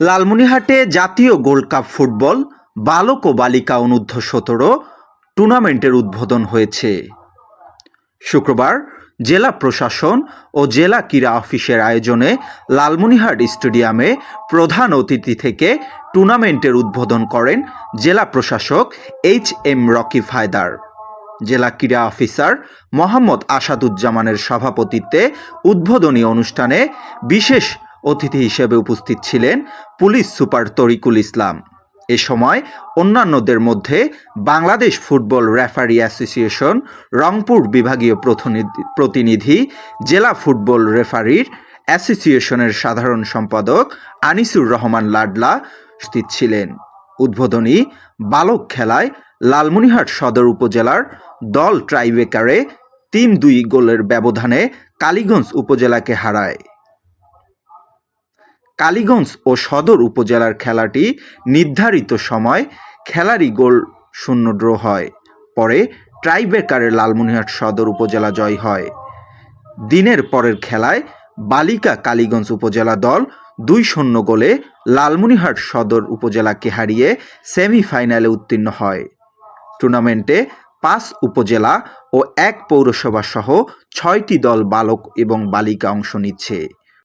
লালমনিরহাটে জাতীয় gold cup football, বালক ও বালিকা অনূর্ধ্ব সতেরো টুর্নামেন্টের উদ্বোধন হয়েছে। শুক্রবার জেলা প্রশাসন ও জেলা ক্রীড়া অফিসের আয়োজনে লালমনিরহাট স্টেডিয়ামে প্রধান অতিথি থেকে টুর্নামেন্টের উদ্বোধন করেন জেলা প্রশাসক এইচ এম রকি হায়দার জেলা ক্রীড়া অফিসার মোহাম্মদ আসাদুজ্জামানের সভাপতিত্বে উদ্বোধনী অনুষ্ঠানে বিশেষ অতিথি হিসেবে উপস্থিত ছিলেন পুলিশ সুপার তরিকুল ইসলাম। এ সময় অন্যান্যদের মধ্যে Bangladesh football referee association, Rangpur বিভাগীয় প্রতিনিধি- জেলা ফুটবল রেফারির অ্যাসোসিয়েশনের সাধারণ সম্পাদক আনিসুর রহমান লাডলা উপস্থিত ছিলেন। উদ্বোধনী বালক খেলায় লালমনিরহাট সদর উপজেলার দল ট্রাইবেকারে তিন দুই গোলের ব্যবধানে কালীগঞ্জ উপজেলাকে হারায়। কালীগঞ্জ ও সদর উপজেলার খেলাটি নির্ধারিত সময় খেলারই গোল শূন্য ড্র হয়। পরে ট্রাইবেকারে লালমনিরহাট সদর উপজেলা জয় হয়। দিনের পরের খেলায় বালিকা কালীগঞ্জ উপজেলা দল দুই শূন্য গোলে লালমনিরহাট সদর উপজেলাকে হারিয়ে সেমিফাইনালে উত্তীর্ণ হয়। টুর্নামেন্টে পাঁচ উপজেলা ও এক পৌরসভা সহ ছয়টি দল বালক এবং বালিকা অংশ নিচ্ছে।